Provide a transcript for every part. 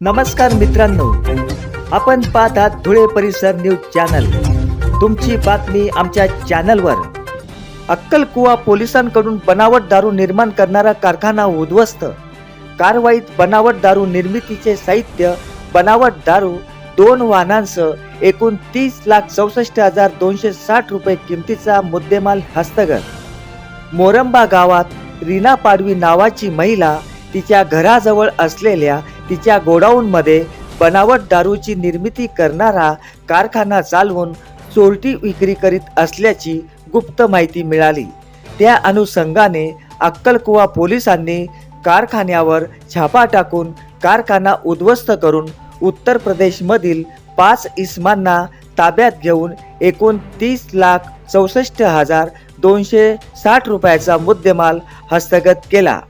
नमस्कार मित्रांनो. आपण पाहत आहात धुळे परिसर न्यूज चॅनल. तुमची बातमी आमच्या चॅनलवर. अक्कलकुवा पोलिसांकडून बनावट दारू निर्माण करणारा कारखाना उद्ध्वस्त. कारवाईत बनावट दारू निर्मितीचे साहित्य बनावट दारू दोन वाहनांसह एकूण तीस लाख चौसष्ट हजार दोनशे साठ रुपये किमतीचा मुद्देमाल हस्तगत. मोरंबा गावात रीना पाडवी नावाची महिला तिच्या घराजवळ असलेल्या तिच्या गोडाऊनमध्ये बनावट दारूची निर्मिती करणारा कारखाना चालवून चोरटी विक्री करीत असल्याची गुप्त माहिती मिळाली. त्या अनुषंगाने अक्कलकुवा पोलिसांनी कारखान्यावर छापा टाकून कारखाना उद्ध्वस्त करून उत्तर प्रदेशमधील पाच इसमांना ताब्यात घेऊन एकूण तीस लाख चौसष्ट हजार दोनशे साठ रुपयाचा मुद्देमाल हस्तगत केला.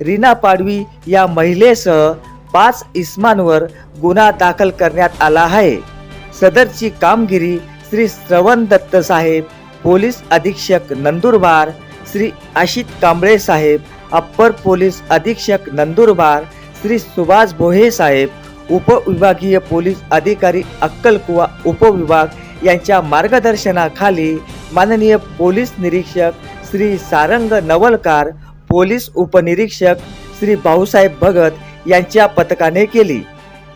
रीना पाडवी या महिलेसह पाच इस्मांवर गुन्हा दाखल करण्यात आला आहे. सदरची कामगिरी श्री श्रवण दत्त साहेब पोलीस अधीक्षक नंदुरबार श्री आशित कांबळे साहेब अप्पर पोलीस अधीक्षक नंदुरबार श्री सुभाष भोहे साहेब उपविभागीय पोलीस अधिकारी अक्कलकुवा उपविभाग यांच्या मार्गदर्शनाखाली माननीय पोलीस निरीक्षक श्री सारंग नवलकार पोलीस उपनिरीक्षक श्री भाऊसाहेब भगत यांच्या पथकाने केली.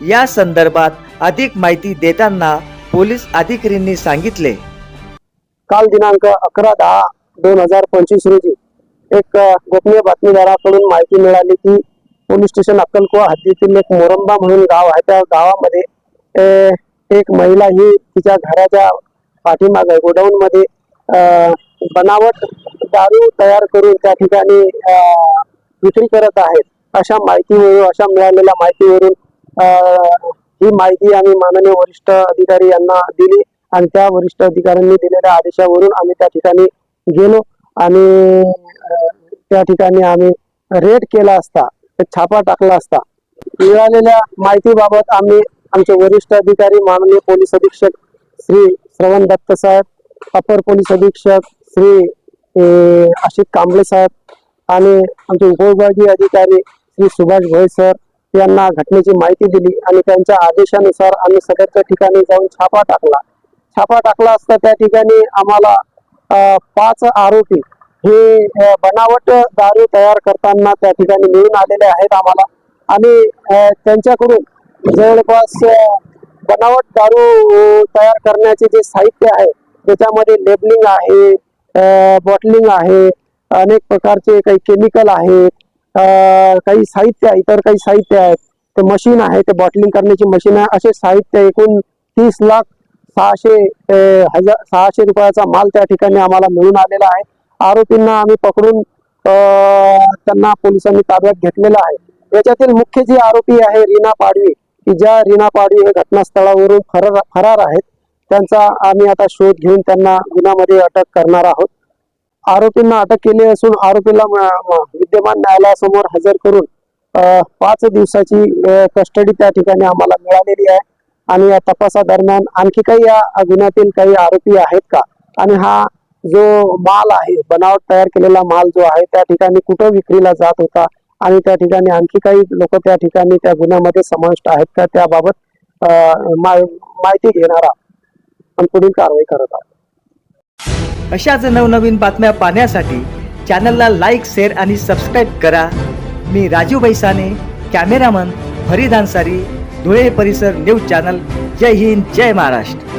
या संदर्भात अधिक माहिती देताना पोलीस अधिकाऱ्यांनी सांगितले. काल दिनांक अकरा दहा दोन हजार पंचवीस रोजी एक गोपनीय बातमीदाराकडून माहिती मिळाली की पोलीस स्टेशन अक्कलकुवा हद्दीतील एक मोरंबा म्हणून गाव आहे. त्या गावामध्ये एक महिला ही तिच्या घराच्या पाठीमागे गोडाऊन मध्ये बनावट दारू तयार करून त्या ठिकाणी विक्री करत आहेत अशा माहितीवरून अशा मिळालेल्या माहितीवरून ही माहिती आम्ही माननीय वरिष्ठ अधिकारी यांना दिली आणि त्या वरिष्ठ अधिकाऱ्यांनी दिलेल्या आदेशावरून आम्ही त्या ठिकाणी गेलो आणि त्या ठिकाणी आम्ही रेड केला असता छापा टाकला असता. मिळालेल्या माहितीबाबत आम्ही आमचे वरिष्ठ अधिकारी माननीय पोलीस अधीक्षक श्री श्रवण दत्त साहेब अपर पोलीस अधीक्षक श्री अ, आशित कांबळे साहेब आणि आमचे उपविभागीय अधिकारी श्री सुभाष भोई सर यांना घटनेची माहिती दिली आणि त्यांच्या आदेशानुसार आम्ही सदरच्या ठिकाणी जाऊन छापा टाकला. छापा टाकला असता त्या ठिकाणी आम्हाला पाच आरोपी हे बनावट दारू तयार करताना त्या ठिकाणी मिळून आलेले आहेत आम्हाला. आणि त्यांच्याकडून जवळपास बनावट दारू तयार करण्याचे जे साहित्य आहे त्याच्यामध्ये लेबलिंग आहे बॉटलिंग आहे अनेक प्रकारचे काही केमिकल आहेत काही साहित्य आहे इतर काही साहित्य आहेत ते मशीन आहे ते बॉटलिंग करण्याची मशीन आहे. असे साहित्य एकूण तीस लाख सहाशे हजार सहाशे रुपयाचा माल त्या ठिकाणी आम्हाला मिळून आलेला आहे. आरोपींना आम्ही पकडून त्यांना पोलिसांनी ताब्यात घेतलेला आहे. याच्यातील मुख्य जी आरोपी आहे रीना पाडवी की ज्या रीना पाडवी हे घटनास्थळावरून फरार फरार आहेत त्यांचा आम्ही आता शोध घेऊन त्यांना गुन्ह्यामध्ये अटक करणार आहोत. आरोपींना अटक केली असून आरोपीला विद्यमान न्यायालयासमोर हजर करून पाच दिवसाची कस्टडी त्या ठिकाणी आम्हाला मिळालेली आहे. आणि या तपासादरम्यान आणखी काही या गुन्ह्यातील काही आरोपी आहेत का? आणि हा जो माल आहे बनावट तयार केलेला माल जो आहे त्या ठिकाणी कुठं विक्रीला जात होता? आणि त्या ठिकाणी आणखी काही लोक त्या ठिकाणी त्या गुन्ह्यामध्ये समाविष्ट आहेत का? त्याबाबत माहिती घेणार आहोत आणि पुढील कारवाई करत आहोत. अशाच नवनवीन बातम्या पाहण्यासाठी चॅनलला लाईक शेअर आणि सबस्क्राईब करा. मी राजू बैसाने कॅमेरामन फरीद अन्सारी धुळे परिसर न्यूज चॅनल जय हिंद जय महाराष्ट्र.